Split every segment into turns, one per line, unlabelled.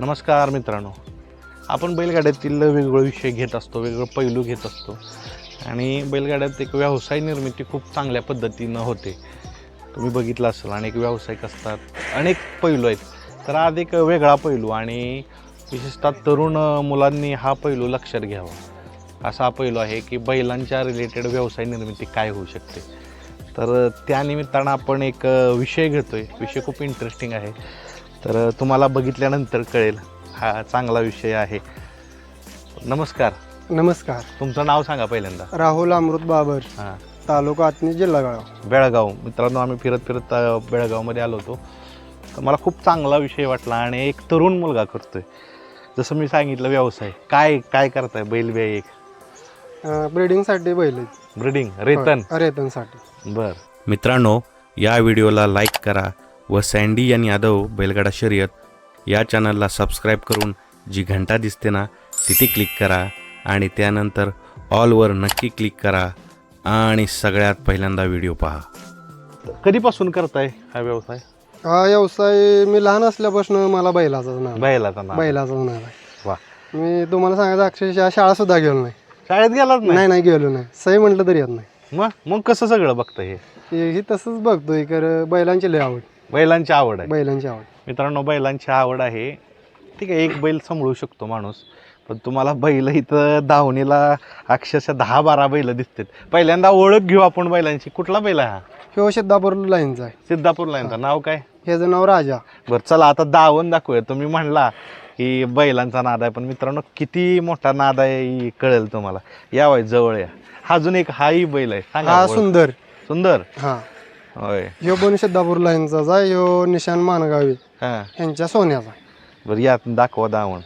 नमस्कार मित्रांनो. आपण बैलगाड्यातील वेगवेगळे विषय घेत असतो वेगळं पैलू घेत असतो. आणि बैलगाड्यात एक व्यवसाय निर्मिती खूप चांगल्या पद्धतीनं होते. तुम्ही बघितलं असेल अनेक व्यावसायिक असतात अनेक पैलू आहेत. तर आज एक वेगळा पैलू आणि विशेषतः तरुण मुलांनी हा पैलू लक्षात घ्यावा. असा हा पैलू आहे की बैलांच्या रिलेटेड व्यवसाय निर्मिती काय होऊ शकते. तर त्या निमित्तानं आपण एक विषय घेतो आहे विषय खूप इंटरेस्टिंग आहे. तर तुम्हाला बघितल्यानंतर कळेल हा चांगला विषय आहे. नमस्कार.
नमस्कार.
तुमचं नाव सांगा पहिल्यांदा.
राहुल अमृत बाबर
हां.
तालुका आतनी जिल्हा
बेळगाव. मित्रांनो आम्ही फिरत फिरत अ, बेळगावमध्ये आलो होतो. तर मला खूप चांगला विषय वाटला आणि एक तरुण मुलगा करतोय. जसं मी सांगितलं व्यवसाय. काय काय करताय? बैल बे एक.
ब्रिडिंगसाठी बैल आहेत.
ब्रिडिंग रेतन.
होय, रेतनसाठी.
बर.
मित्रांनो या व्हिडिओला लाईक करा व सँडी आणि यादव बैलगाडा शर्यत या चॅनलला सबस्क्राईब करून जी घंटा दिसते ना तिथे क्लिक करा आणि त्यानंतर ऑलवर नक्की क्लिक करा आणि सगळ्यात पहिल्यांदा व्हिडिओ पहा.
कधीपासून करताय हा व्यवसाय?
हा व्यवसाय मी लहान असल्यापासून मला बैलाचाच नाव आहे.
बैलाचा नाव
बैलाचाच नाव आहे.
वा.
मी तुम्हाला सांगायचं अक्षरशः शाळा सुद्धा गेलो नाही.
शाळेत गेलाच नाही?
नाही नाही गेलो नाही. सही म्हटलं तरी येत नाही.
मग? मग कसं सगळं बघतं हे?
हे ही तसंच बघतोय कर बैलांची लय आवड.
बैलांची आवड आहे.
बैलांची आवड.
मित्रांनो बैलांची आवड आहे. ठीक आहे एक बैल सांभाळू शकतो माणूस पण तुम्हाला बैल इथं दावणीला अक्षरशः दहा बारा बैल दिसतात. पहिल्यांदा ओळख घेऊ आपण बैलांची. कुठला बैल आहे हा?
ह्यो सिद्धापूर लाईनचा आहे.
सिद्धापूरला यांचा नाव काय?
ह्याचं नाव राजा.
बरं चला आता दावण दाखवूया. तुम्ही म्हणला की बैलांचा नाद आहे पण मित्रांनो किती मोठा नाद आहे ही कळेल तुम्हाला. या वय जवळ या. हा अजून एक हाही बैल आहे. सांगा
हा
ओळख.
सुंदर.
सुंदर?
हा.
होय.
ह्यो सिद्धापूर लाईनचाच आहे ह्यो निशान मानगावी.
हां.
ह्यांच्या सोन्याचा.
बरं या दाखवा दावण.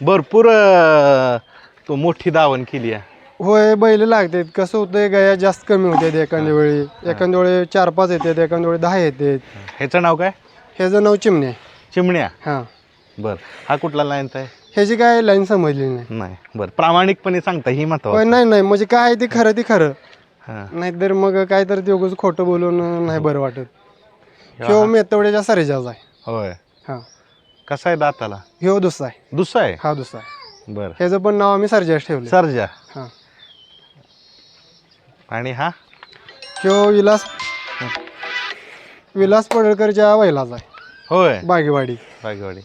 भरपूर अं, तो मोठी दावण केली आहे.
होय बैल लागतात. कसं होतंय गाया जास्त कमी होतात एखाद्या वेळी. एखाद्या वेळी चार पाच येतात एखाद्या वेळी दहा येतात
ह्याचं नाव काय?
ह्याचं नाव चिमणे आहे.
चिमण्या?
हां.
बर. हा कुठला लाईनचा आहे?
ह्याची काय लाईन समजली नाही.
नाही बरं. प्रामाणिकपणे सांगता ही महत्वाचं.
नाही नाही म्हणजे काय आहे ते खरं ते खरं.
हां.
नाहीतर मग काय तर ते उगाच खोटं बोलून नाही बरं वाटत. ह्यो मेतवड्याच्या सरेजाचा आहे.
होय.
हां.
कसा आहे दाताला?
ह्यो दुसरा आहे.
दुसरा आहे?
हा दुसरा आहे.
बरं.
ह्याचं पण नाव आम्ही सर्जाच ठेवलं
सर्जा.
हां.
आणि हा?
ह्यो विलास विलास पडळकरच्या बैलाचा आहे.
होय.
बागेवाडी.
बागेवाडी.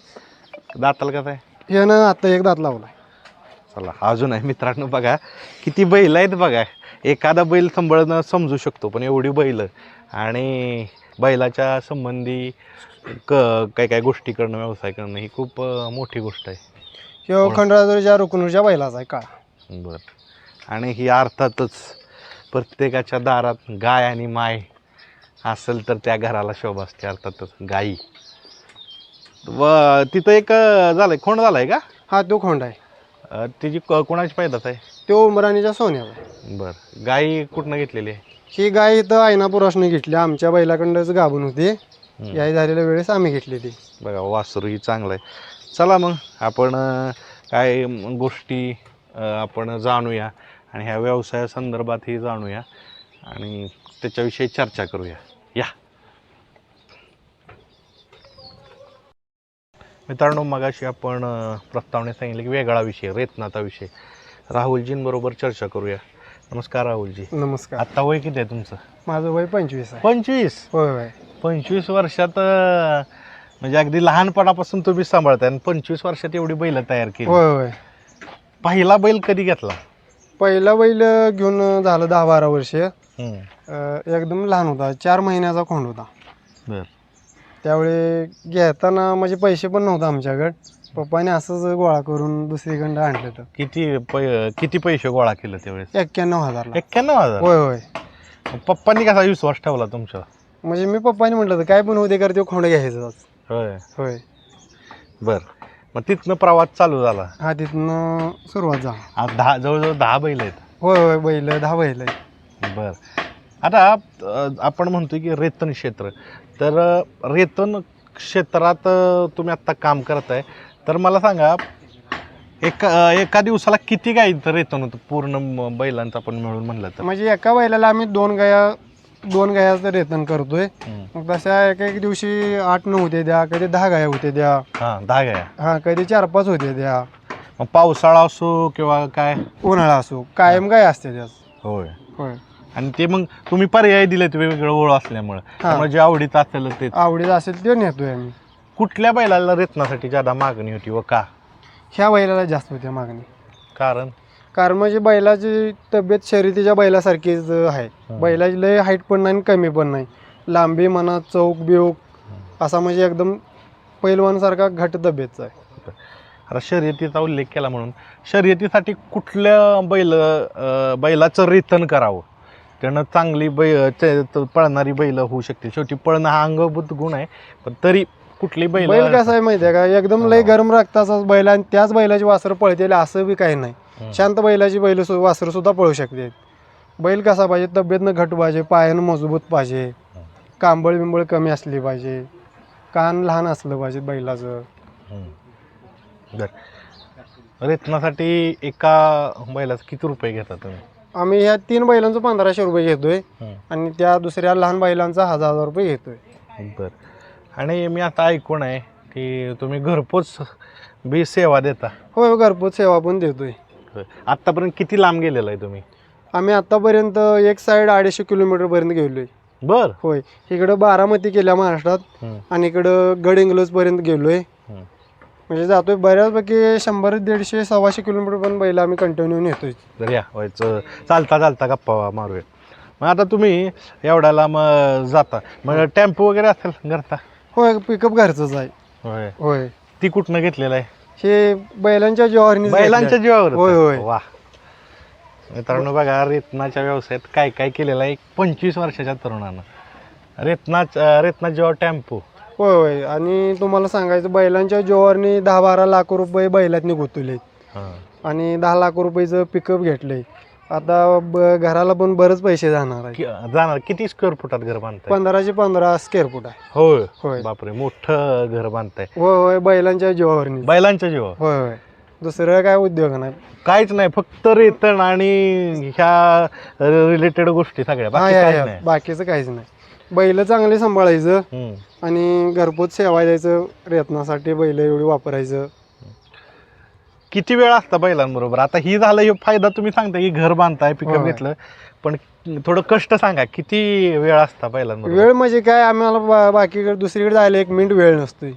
दाताला कसा आहे?
ह्यानं आता एक दात लावलाय.
चला अजून आहे मित्रांनो बघा किती बैल आहेत बघा. एखादा बैल सांभाळणं समजू शकतो पण एवढी बैल. आणि बैलाच्या संबंधी क काय काय गोष्टी करणं व्यवसाय करणं ही खूप अं, मोठी गोष्ट आहे.
ह्यो खंडराजूरच्या रुकनूरच्या बैलाचा आहे काळा.
बरं. आणि ही अर्थातच प्रत्येकाच्या दारात गाय आणि माय असेल तर त्या घराला शोभा असते अर्थातच गाई. व तिथं एक अं, झालंय खोंड झालाय का?
हा तो खोंड आहे.
अं, तिची क- कोणाची पैदास आहे?
तो उमराणीच्या सोन्याचा आहे.
बरं. गाई कुठनं घेतलेली आहे?
ही गाय इथं आयनापुरासने घेतली. आमच्या बैलाकडंच गाभून होती. याय झालेल्या वेळेस आम्ही घेतली ती.
बघा वासरू ही चांगलं आहे. चला मग आपण अं, काय म, गोष्टी अं, आपण जाणूया आणि ह्या व्यवसायासंदर्भातही जाणूया आणि त्याच्याविषयी चर्चा करूया. या. मित्रांनो मगाशी आपण प्रस्तावने सांगितले की वेगळा विषय रेतनाचा विषय. राहुलजींबरोबर चर्चा करूया. नमस्कार राहुलजी.
नमस्कार.
आत्ता वय किती आहे तुमचं?
माझं वय पंचवीस आहे.
पंचवीस?
होय होय.
पंचवीस वर्षात अं, म्हणजे अगदी लहानपणापासून तुम्ही सांभाळताय आणि पंचवीस वर्षात एवढी बैल तयार केली.
होय होय.
पहिला बैल कधी घेतला?
पहिला बैल घेऊन झालं दहा बारा वर्ष.
हम्म.
एकदम लहान होता. चार महिन्याचा खोंड होता.
बर.
त्यावेळी घेताना म्हणजे पैसे पण नव्हते आमच्याकडे. पप्पाने असंच गोळा करून दुसरीकडं आणलं तर
किती पै किती पैसे गोळा केले त्यावेळेस?
एक्क्याण्णव हजारला.
एक्क्याण्णव हजार?
होय होय.
पप्पांनी कसा विश्वास ठेवला तुमचा
म्हणजे मी पप्पाने म्हटलं तर काय पण होते कर ते खोंड घ्यायचं
होय.
होय.
बर. मग तिथनं प्रवास चालू झाला?
हा तिथनं सुरुवात झाली.
आज दहा जवळजवळ दहा बैल आहेत.
होय होय बैल दहा बैल आहे
बर. आता अं, आपण म्हणतोय की रेतन क्षेत्र. तर रेतन क्षेत्रात तुम्ही आत्ता काम करताय. तर मला सांगा एका एका दिवसाला किती गाई रेतन होतं? पूर्ण बैलांचं आपण मिळून म्हणलं तर.
म्हणजे एका बैलाला आम्ही दोन गाया दोन गाया रेतन करतोय. मग तशा एक एक दिवशी आठ नऊ होते द्या कधी दहा गाया होते द्या.
हा दहा गाया.
हा कधी चार पाच होते द्या.
मग पावसाळा असो किंवा काय?
उन्हाळा असो कायम गाय असते त्याच
होय.
होय.
आणि ते मग तुम्ही पर्याय दिलेत वेगवेगळं ओळ असल्यामुळे. त्यामुळे जे आवडीचं असेल ते
आवडीत असेल ते नेतोय आम्ही.
कुठल्या बैलाला रेतनासाठी ज्यादा मागणी होती व का?
ह्या बैलाला जास्त होते मागणी.
कारण?
कारण म्हणजे बैलाची तब्येत शर्यतीच्या बैलासारखीच आहे. बैलाची लय हाईट पण नाही आणि कमी पण नाही. लांबी म्हणा चौक बिऊक असा म्हणजे एकदम पैलवानसारखा घट तब्येतचा आहे.
आता शर्यतीचा उल्लेख केला म्हणून. शर्यतीसाठी कुठल्या बैल बैलाचं रेतन करावं? त्यानं चांगली बै च- पळणारी बैल होऊ शकते शेवटी पळणं हा अंगभूत गुण आहे. पण तरी कुठली बैल
बैल कसा आहे माहिती आहे का? एकदम लय गरम रक्ताचाच बैल आणि त्याच बैलाची वासरं पळतेले असं बी काही नाही. शांत बैलाची बैल वासरं सुद्धा पळू शकते. बैल कसा पाहिजे? तब्येतनं घट पाहिजे पायानं मजबूत पाहिजे कांबळ बिंबळ कमी असली पाहिजे कान लहान असलं पाहिजे बैलाचं.
बरं. रेतनासाठी एका बैलाचं किती रुपये घेता तुम्ही?
आम्ही ह्या तीन बैलांचं पंधराशे रुपये घेतोय. आणि त्या दुसऱ्या लहान बैलांचा हजार हजार रुपये घेतोय.
बरं. आणि मी आता ऐकून आहे की तुम्ही घरपोच बी सेवा देता.
होय घरपोच सेवा पण देतोय.
आत्तापर्यंत किती लांब गेलेला आहे तुम्ही?
आम्ही आतापर्यंत एक साईड अडीचशे किलोमीटर पर्यंत गेलोय.
बर.
होय. इकडं बारामती केल्या महाराष्ट्रात. आणि इकडं गड इंग्लज पर्यंत गेलोय. म्हणजे जातोय बऱ्यापैकी शंभर दीडशे सव्वाशे किलोमीटर पण बैल आम्ही कंटिन्यू नेतोय.
तर या व्हायचं चालता चालता गप्पा मारूया. मग आता तुम्ही एवढ्याला मग जाता. मग टेम्पो वगैरे असेल घरचा?
होय पिकअप घरचंच आहे.
होय.
होय.
ती कुठनं घेतलेलं आहे?
हे बैलांच्या जीवावरनी
बैलांच्या जीवावर
होय, होय.
वा. मित्रांनो बघा रेतनाच्या व्यवसायात काय काय केलेलं आहे? एक पंचवीस वर्षाच्या तरुणानं. रेतना रेतना जीवावर टेम्पो.
होय होय. आणि तुम्हाला सांगायचं बैलांच्या जीवावरनी दहा बारा लाख रुपये बैलातनी गुंतवले आणि दहा लाख रुपयेचं पिकअप घेतलंय. आता ब घराला पण बरेच पैसे जाणार आहे
जाणार. किती स्क्वेअर फुटात घर बांधताय?
पंधराशे पंधरा स्क्वेअर फूट आहे.
होय.
होय.
बापरे मोठं घर बांधताय.
होय होय बैलांच्या जीवावरनी
बैलांच्या जीवावर
होय होय. दुसरं काय उद्योग नाही.
काहीच नाही फक्त रेतन आणि ह्या रिलेटेड गोष्टी सगळ्या.
हा,
बाकी
या,
काहीच
या.
नाही.
बाकीचं काहीच नाही. बैल चांगले सांभाळायचं
हम्म.
आणि घरपोच सेवा द्यायचं रेतनासाठी बैल एवढी वापरायचं.
किती वेळ असता बैलांबरोबर? आता ही झालं हे फायदा तुम्ही सांगता की घर बांधताय पिकअप
होय.
घेतलं. पण थोडं कष्ट सांगा किती वेळ असता बैलांबरोबर?
वेळ म्हणजे काय आम्हाला बा- बाकीकडे दुसरीकडे जायला एक मिनिट वेळ नसतोय.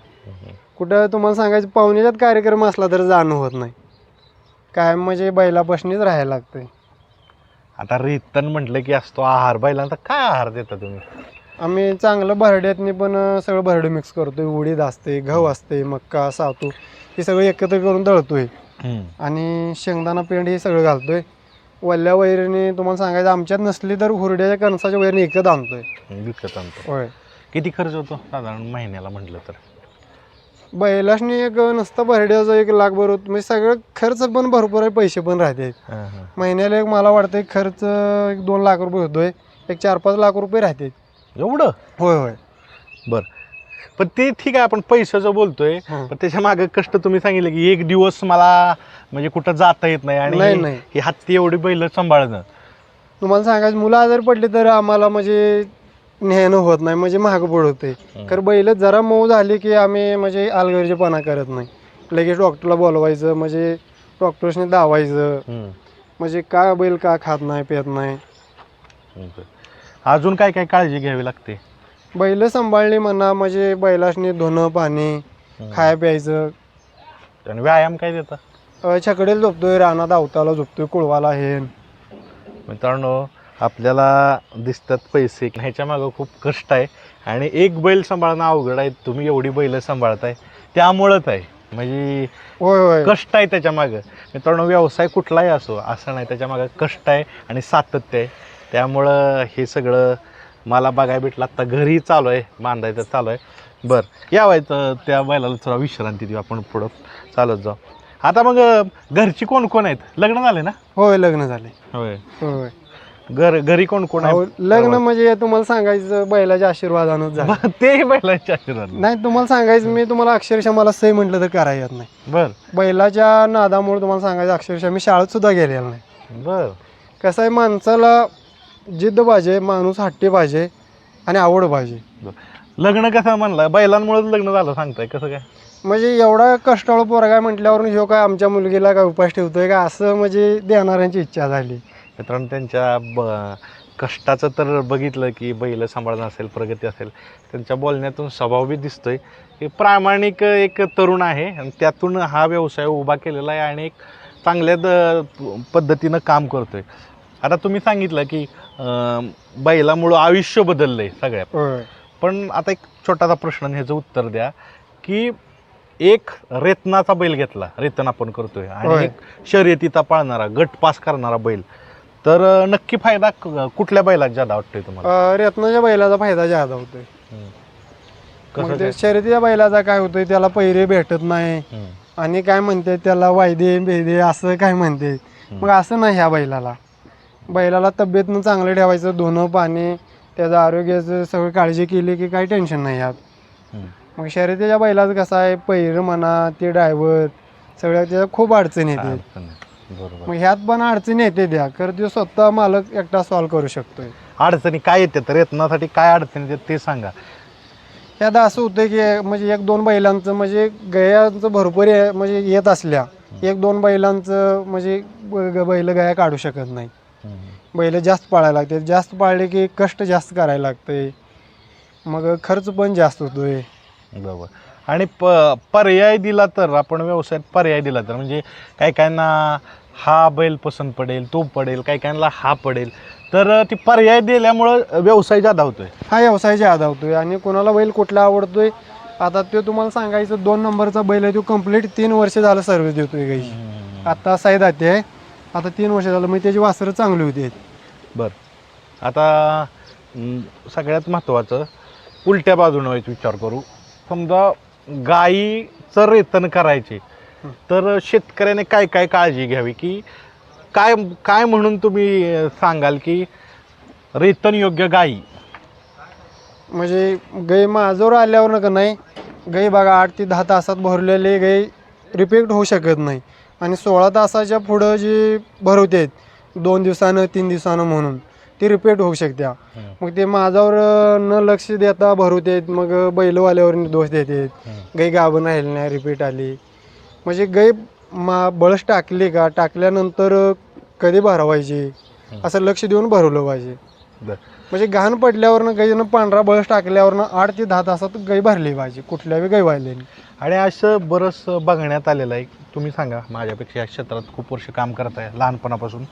कुठं तुम्हाला सांगायचं पाहुण्याच्यात कार्यक्रम असला तर जाणं होत नाही. काय म्हणजे बैलापासूनच राहायला लागतंय.
आता रेतन म्हटलं की असतो आहार बैलांचा काय आहार देता तुम्ही?
आम्ही चांगलं भरड्यातनी पण सगळं भरडं मिक्स करतोय. उडीद असते गहू असते मक्का सातू हे सगळं एकत्र करून दळतोय आणि शेंगदाणा पेंड हे सगळं घालतोय. वल्ल्या वैरीने तुम्हाला सांगायचं आमच्यात नसली तर हुरड्याच्या कणसाच्या वैरीने एकच आणतोय.
विकत आणतो
होय.
किती खर्च होतो? साधारण महिन्याला म्हटलं तर.
बैलाशनी एक नसतं भरड्याचा एक लाख भर होत म्हणजे सगळं खर्च पण भरपूर आहे पैसे पण राहते. महिन्याला एक मला वाटतं खर्च एक दोन लाख रुपये होतोय. एक चार पाच लाख रुपये राहते.
एवढं?
होय होय.
बर. पण ते ठीक आहे आपण पैशाचं बोलतोय
हं.
पण त्याच्यामागे कष्ट तुम्ही सांगितलं की एक दिवस मला म्हणजे कुठं जाता येत नाही
नाही,
आणि
नाही.
ही हत्ती एवढी बैल सांभाळणं
तुम्हाला सांगायचं मुलं आजारी पडली तर आम्हाला म्हणजे नेहणं होत नाही म्हणजे महाग पडतंय. तर बैल जरा मऊ झाली की आम्ही म्हणजे अलगर्जेपणा करत नाही. लगेच डॉक्टरला बोलवायचं म्हणजे डॉक्टर्सने दावायचं. म्हणजे का बैल का खात नाही पित नाही.
अजून काय काय काळजी घ्यावी लागते?
बैल सांभाळणे म्हणा म्हणजे बैलाशनी धुणं पाणी खाया प्यायचं.
आणि व्यायाम काय देता?
अं, छकडेला झोपतोय रानात अवताला झोपतोय कुळवाला हे.
मित्रांनो आपल्याला दिसतात पैसे. ह्याच्या मागं खूप कष्ट आहे. आणि एक बैल सांभाळणं अवघड आहे. तुम्ही एवढी बैल सांभाळताय. त्यामुळंच आहे. म्हणजे
होय होय.
कष्ट आहे त्याच्या मागं. मित्रांनो व्यवसाय कुठलाही असो असं नाही. त्याच्या मागं कष्ट आहे आणि सातत्य आहे. त्यामुळं हे सगळं मला बघायला भेटलं. आत्ता घरी चालू आहे बांधायचं चालू आहे. बरं यावायचं त्या बैलाला थोडा विश्रांती देऊ आपण पुढं. चालत जाऊ. आता मग घरची कोण कोण आहेत? लग्न झाले ना?
होय लग्न झाले.
होय.
होय.
घर घरी कोण कोण
अहो,
आहे
लग्न म्हणजे तुम्हाला सांगायचं बैलाच्या आशीर्वादानंच झालं.
बरं, ते बैलांच्या आशीर्वाद
नाही तुम्हाला सांगायचं मी तुम्हाला अक्षरशः मला सही म्हटलं तर करायला येत नाही.
बर.
बैलाच्या नादामुळे तुम्हाला सांगायचं अक्षरशः मी शाळेत सुद्धा गेलेलो नाही.
बर.
कसं आहे माणसाला जिद्द पाहिजे माणूस हट्टी पाहिजे आणि आवड पाहिजे.
लग्न कसं म्हणलं? बैलांमुळेच लग्न झालं सांगताय कसं काय?
म्हणजे एवढा कष्टाळू पोरगा आहे म्हटल्यावर ह्यो काय आमच्या मुलगीला काय उपास ठेवतोय का? असं म्हणजे देणाऱ्यांची इच्छा झाली.
मित्रांनो त्यांच्या ब कष्टाचं तर बघितलं की बैल सांभाळणं असेल प्रगती असेल त्यांच्या बोलण्यातून स्वभाव बी दिसतोय. की प्रामाणिक एक तरुण आहे आणि त्यातून हा व्यवसाय उभा केलेला आहे आणि एक चांगल्या द पद्धतीनं काम करतोय. आता तुम्ही सांगितलं की अं, बैलामुळं आयुष्य बदललंय सगळ्या
होय.
पण आता एक छोटासा प्रश्न आणि ह्याचं उत्तर द्या की एक रेतनाचा बैल घेतला रेतन आपण करतोय आणि
होय.
एक शर्यतीचा पाळणारा गट पास करणारा बैल तर अं, नक्की फायदा क- कुठल्या बैलात ज्यादा वाटतोय तुम्हाला?
अं, रत्नाच्या बैलाचा फायदा जादा होतोय.
कसं
मग ते
काय?
शर्यतीच्या बैलाचा काय होतोय त्याला पैरे भेटत नाही.
हम्म.
आणि काय म्हणते त्याला वायदे बेदे असं काय म्हणते. मग असं नाही ह्या बैलाला. बैलाला तब्येतनं चांगलं ठेवायचं धुणं पाणी त्याचं आरोग्याचं सगळं काळजी केली की काही टेन्शन नाही
हम्म.
मग शर्यतीच्या बैलाचं कसं आहे? पैर म्हणा ते ड्रायव्हर सगळ्या त्याच्या खूप अडचणी येते.
बरोबर.
मग ह्यात पण अडचणी येते द्या तर तो स्वतः मालक एकटा सॉल्व्ह करू शकतोय.
अडचणी काय येतात रेतनासाठी काय अडचणी येतात ते सांगा.
ह्यात असं होतं की म्हणजे एक दोन बैलांचं म्हणजे गयांचं भरपूर ये- म्हणजे येत असल्या एक दोन बैलांचं म्हणजे ब- बैल गया काढू शकत नाही बैल जास्त पाळायला लागते. जास्त पाळले की कष्ट जास्त करायला लागते. मग खर्च पण जास्त होतोय.
बरोबर. आणि प पर्याय दिला तर आपण व्यवसायात पर्याय दिला तर म्हणजे काही काहींना हा बैल पसंत पडेल तो पडेल काही काहींना हा पडेल तर ती पर्याय दिल्यामुळं व्यवसाय जादा होतोय.
हा व्यवसाय ज्यादा होतोय आणि कोणाला बैल कुठला आवडतोय आता तो तुम्हाला सांगायचं दोन नंबरचा बैल आहे तो कंप्लीट तीन वर्ष झालं सर्व्हिस देतोय गाई आता साईद आहे. आता तीन वर्ष झालं मग त्याची वासरं चांगली होती.
बरं. आता अं, सगळ्यात महत्त्वाचं उलट्या बाजूनं व्हायचं विचार करू. समजा गाईचं रेतन करायचे तर शेतकऱ्याने काय काय काळजी घ्यावी? की काय काय म्हणून तुम्ही अं, सांगाल की रेतन योग्य गाई?
म्हणजे गाई माझ्यावर आल्यावर का नाही गाई बघा आठ ते दहा तासात भरलेले गाई रिपीट होऊ शकत नाही. आणि सोळा तासाच्या पुढं जी भरवते दोन दिवसानं तीन दिवसानं म्हणून ती रिपीट होऊ शकत्या. मग ते माझ्यावर न लक्ष देता भरवतेत मग बैलवाल्यावर दोष देतात गाई गाभण राहिली नाही रिपीट आली. म्हणजे गाई मा बळस टाकली का टाकल्यानंतर कधी भरवायची? असं लक्ष देऊन भरवलं पाहिजे. म्हणजे घाण पडल्यावरनं गाईनं पांढरा बळस टाकल्यावरनं आठ ते दहा तासात गाई भरली पाहिजे कुठल्याही गाई वाहिल्याने
आणि असं बरंच बघण्यात आलेलं आहे. तुम्ही सांगा माझ्यापेक्षा या क्षेत्रात खूप वर्ष काम करताय लहानपणापासून.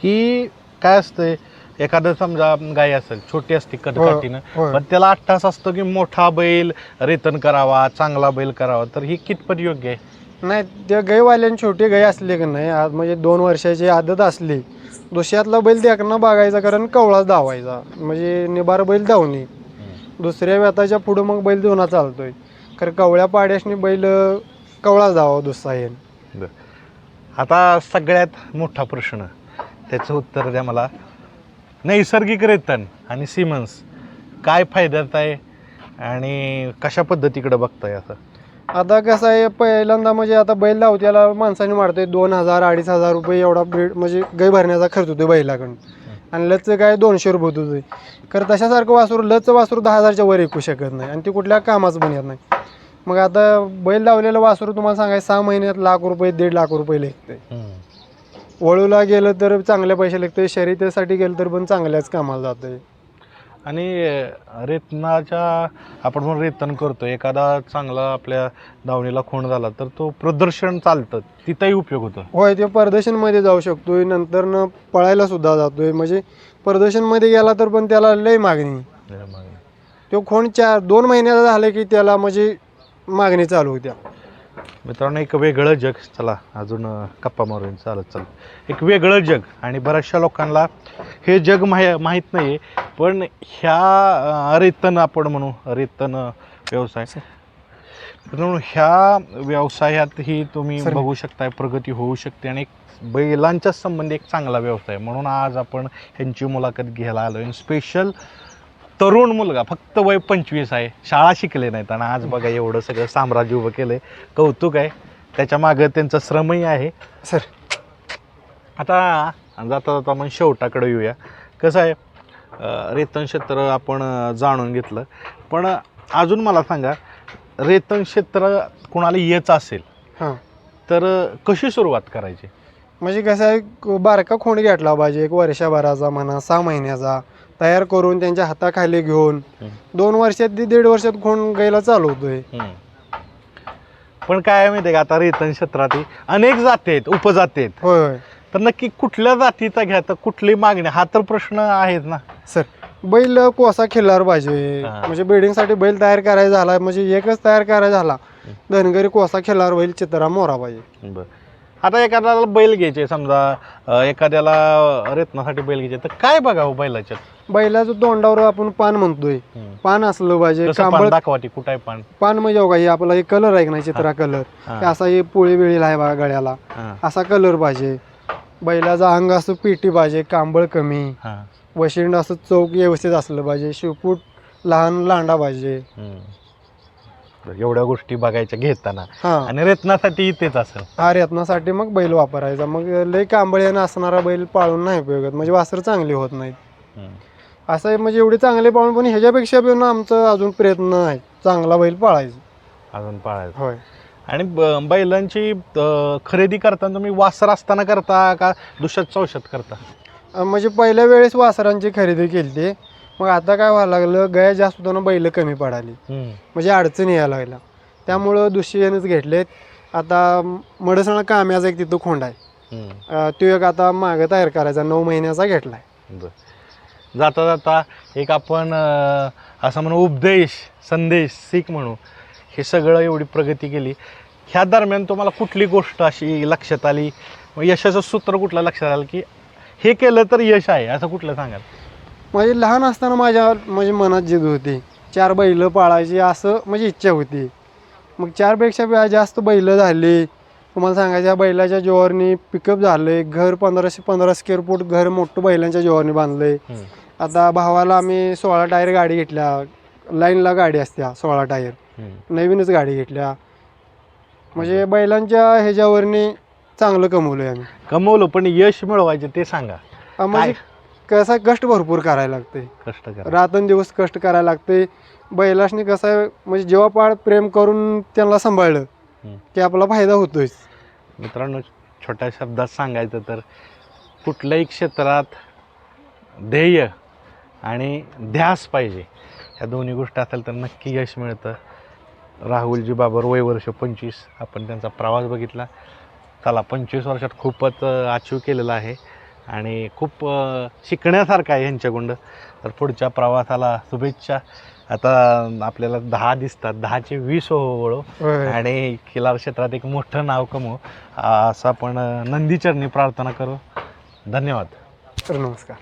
की काय असतंय एखादं समजा गाय असेल छोटी असते कदकाठीनं
होय.
पण त्याला आठ तास असतो की मोठा बैल रेतन करावा चांगला बैल करावा तर ही कितपत योग्य आहे?
नाही त्या गाईवाल्याने छोटी गाई असली का नाही आज म्हणजे दोन वर्षाची आदत असली दुसऱ्यातला बैल देखणं बघायचा कारण कवळाच धावायचा. म्हणजे निबार बैल धावणे. दुसऱ्या व्यताच्या पुढं मग बैल दोना चालतोय. खरं कवळ्या पाड्याशनी बैल कवळाच धावा दुसरा येईन.
आता सगळ्यात मोठा प्रश्न त्याचं उत्तर द्या मला. नैसर्गिक रेतन आणि सिमन्स काय फायद्यात आहे आणि कशा पद्धतीकडे बघताय असं
आता कसं आहे पहिल्यांदा म्हणजे आता बैल लावत्याला माणसाने मारतोय दोन हजार अडीच हजार रुपये एवढा ब्रीड म्हणजे गाय भरण्याचा खर्च होतो बैलाकडून. आणि लचचं काय दोनशे रुपये होतोय. खरं तशासारखं वासरू लचचं वासरू दहा हजारच्या वर ऐकू शकत नाही आणि ती कुठल्या कामाचं येत नाही. मग आता बैल लावलेलं वासरू तुम्हाला सांगायचं सहा महिन्यात लाख रुपये दीड लाख रुपये लेखते वळूला गेलं तर चांगले पैसे लागते शर्यतीसाठी गेलं तर पण चांगल्याच कामाला जातंय.
आणि रेतनाच्या आपण म्हणून रेतन करतो एखादा चांगला आपल्या दावणीला खूण झाला तर तो प्रदर्शन चालतं तिथंही उपयोग होतो.
होय ते प्रदर्शनमध्ये जाऊ शकतोय नंतर न पळायला सुद्धा जातोय म्हणजे प्रदर्शनमध्ये गेला तर पण त्याला लय मागणी. तो खोंड चार दोन महिन्याचा झालं की त्याला म्हणजे मागणी चालू होत्या.
मित्रांनो एक वेगळं जग. चला अजून अं, गप्पा मारून चालत चालत एक वेगळं जग आणि बऱ्याचशा लोकांना हे जग माहि माहीत नाही पण ह्या रेतन आपण म्हणू रेतन व्यवसाय. मित्रांनो ह्या व्यवसायातही तुम्ही. बघू शकताय प्रगती होऊ शकते आणि एक बैलांच्या संबंधी एक चांगला व्यवसाय म्हणून आज आपण ह्यांची मुलाखत घ्यायला आलो आणि स्पेशल तरुण मुलगा फक्त वय पंचवीस आहे. शाळा शिकले नाहीत आणि आज बघा एवढं सगळं साम्राज्य उभं केलंय. कौतुक आहे. त्याच्या मागं त्यांचं श्रमही आहे.
सर.
आता जाता जाता आपण शेवटाकडे येऊया. कसं आहे रेतन क्षेत्र आपण जाणून घेतलं. पण अजून मला सांगा रेतन क्षेत्र कुणाला येच असेल
हां.
तर कशी सुरुवात करायची?
म्हणजे कसं आहे बारका खोंड घेतला पाहिजे. एक वर्षभराचा म्हणा सहा महिन्याचा. तयार करून त्यांच्या हाताखाली घेऊन. दोन वर्षात ते दीड वर्षात खोंड गायला चालू होतोय.
पण काय आहे माहिती आहे का आता रेतन क्षेत्रात ही अनेक जाती आहेत उपजाती आहेत.
होय होय.
तर नक्की कुठल्या जातीचा घ्या तर कुठली मागणी? हा तर प्रश्न आहेच ना.
सर बैल कोसा खिल्लार पाहिजे.
हां.
म्हणजे ब्रिडिंगसाठी बैल तयार करायचा झाला म्हणजे एकच तयार करायचा झाला धनगरी कोसा खिल्लार बैल चित्रा मोरा पाहिजे.
बर. आता एखाद्याला बैल घ्यायचे समजा अं, एखाद्याला रेतनासाठी बैल घ्यायचे तर काय बघावं बैलाच्यात
बैलाचं? तोंडावर आपण पान म्हणतोय. पान असलं पाहिजे
कसं
कांबळ
पान दाखवा ती कुठं आहे पान?
पान म्हणजे बघा हे आपला हे कलर आहे का नाही चित्रा कलर
हां.
हे असा हे पोळी बिळी आहे बघा गळ्याला.
हां,
असा कलर पाहिजे. बैलाचा अंग असं पिटी पाहिजे कांबळ कमी.
हां,
वशिंड असं चौक व्यवस्थित असलं पाहिजे शिवपूट लहान लांडा पाहिजे.
हम्म. बरं, एवढ्या गोष्टी बघायच्या घेताना.
हा.
आणि रेतनासाठी तेच असेल.
हा रत्नासाठी मग बैल वापरायचा. मग लय कांबळ्यानं असणारा बैल पाळून नाही उपयोगात. म्हणजे वासर चांगली होत नाहीत.
हम्म.
असं आहे म्हणजे एवढे चांगले पाळून पण ह्याच्यापेक्षा पण आमचं अजून प्रयत्न आहे. चांगला बैल पाळायचा.
अजून पाळायचं.
होय.
आणि ब- बैलांची अं, खरेदी करताना तुम्ही वासर असताना करता का दुष्यात चौशात करता?
अं, म्हणजे पहिल्या वेळेस वासरांची खरेदी केली ती मग आता काय व्हायला लागलं? गाय जास्त होताना बैल कमी पडाली. म्हणजे अडचणी यायला लागल्या. त्यामुळं दुसऱ्यानेच घेतलेत. आता मडसणा काम्याचा एक तिथं खोंड आहे. तो एक आता मागं तयार करायचा. नऊ महिन्याचा घेतलाय.
जाता जाता एक आपण असं म्हणू उपदेश संदेश सीख म्हणू हे सगळं एवढी प्रगती केली. ह्या दरम्यान तुम्हाला कुठली गोष्ट अशी लक्षात आली? मग यशाचं सूत्र कुठलं लक्षात आलं की हे केलं तर यश आहे असं कुठलं सांगाल?
म्हणजे लहान असताना माझ्या म्हणजे मनात जिद होती. चार बैल पाळायची असं म्हणजे इच्छा होती. मग चारपेक्षा जास्त बैल झाली. तुम्हाला सांगायचं या बैलाच्या जोरनी पिकअप झाले घर पंधराशे पंधरा स्क्वेअर फूट घर मोठं बैलांच्या जोरनी बांधलंय.
हम्म.
आता भावाला आम्ही सोळा टायर गाडी घेतल्या. लाईनला गाडी असत्या सोळा टायर. नवीनच गाडी घेतल्या. म्हणजे बैलांच्या ह्याच्यावरनी चांगलं कमवलंय आम्ही.
कमवलं पण यश मिळवायचे ते सांगा.
म्हणजे कसं आहे, कष्ट भरपूर करायला लागते
कष्ट करा
रात्रंदिवस कष्ट करायला लागते बैलाशनी कसं आहे म्हणजे जेव्हा पाळ प्रेम करून त्यांना सांभाळलं
हम्म.
की आपला फायदा होतोय
मित्रांनो छोट्या शब्दात सांगायचं तर कुठल्याही क्षेत्रात ध्येय आणि ध्यास पाहिजे ह्या दोन्ही गोष्टी असेल तर नक्की यश मिळतं. राहुलजी बाबर वय वर्ष पंचवीस आपण त्यांचा प्रवास बघितला. चला पंचवीस वर्षात खूपच अचीव केलेला आहे. आणि खूप शिकण्यासारखं आहे यांच्याकडून तर पुढच्या प्रवासाला शुभेच्छा. आता आपल्याला दहा दिसतात. दहाचे वीस हो वळू. आणि खिलार क्षेत्रात एक मोठं नाव कमवू. असं आपण नंदीचरणी प्रार्थना करू. धन्यवाद.
तर नमस्कार.